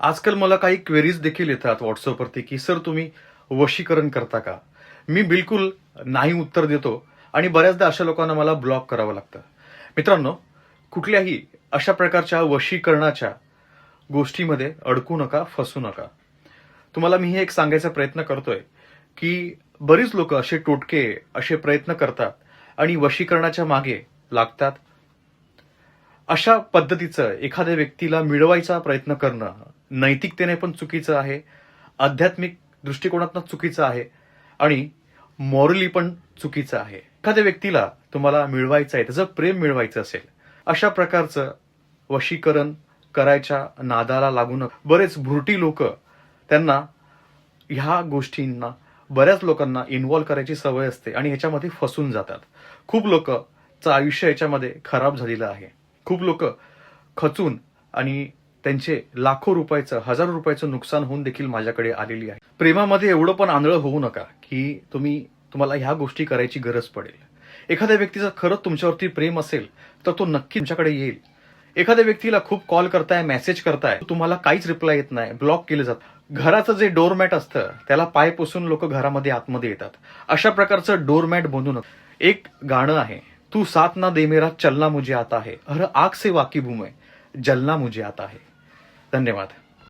आजकाल मला काही क्वेरीज देखील येतात व्हॉट्सअपवरती की सर तुम्ही वशीकरण करता का? मी बिलकुल नाही उत्तर देतो आणि बऱ्याचदा अशा लोकांना मला ब्लॉक करावं लागतं. मित्रांनो कुठल्याही अशा प्रकारच्या वशीकरणाच्या गोष्टीमध्ये अडकू नका फसू नका. तुम्हाला मी हे एक सांगायचा प्रयत्न करतोय की बरीच लोक असे टोटके असे प्रयत्न करतात आणि वशीकरणाच्या मागे लागतात. अशा पद्धतीचं एखाद्या व्यक्तीला मिळवायचा प्रयत्न करणं नैतिकतेने पण चुकीचं आहे आध्यात्मिक दृष्टिकोनातनं चुकीचं आहे आणि मॉरली पण चुकीचं आहे. एखाद्या व्यक्तीला तुम्हाला मिळवायचं आहे त्याचं प्रेम मिळवायचं असेल अशा प्रकारचं वशीकरण करायच्या नादाला लागून बरेच भुरटी लोक त्यांना ह्या गोष्टींना बऱ्याच लोकांना इन्व्हॉल्व करायची सवय असते आणि ह्याच्यामध्ये फसून जातात. खूप लोकचं आयुष्य याच्यामध्ये खराब झालेलं आहे. खूप लोक खचून आणि त्यांचे लाखो रुपयाचं हजारो रुपयाचं नुकसान होऊन देखील माझ्याकडे आलेली आहे. प्रेमामध्ये एवढं पण आंधळं होऊ नका की तुम्ही तुम्हाला ह्या गोष्टी करायची गरज पडेल. एखाद्या व्यक्तीचं खरंच तुमच्यावरती प्रेम असेल तर तो नक्की तुमच्याकडे येईल. एखाद्या व्यक्तीला खूप कॉल करताय मेसेज करताय तुम्हाला काहीच रिप्लाय येत नाही ब्लॉक केले जात घराचं जे डोरमॅट असतं त्याला पाय पुसून लोक घरामध्ये आतमध्ये येतात. अशा प्रकारचं डोरमॅट बनून एक गाणं आहे तू साथ ना दे मेरा चलना मुझे आता है. हर आग से वाकी हूं जलना मुझे आता है. धन्यवाद.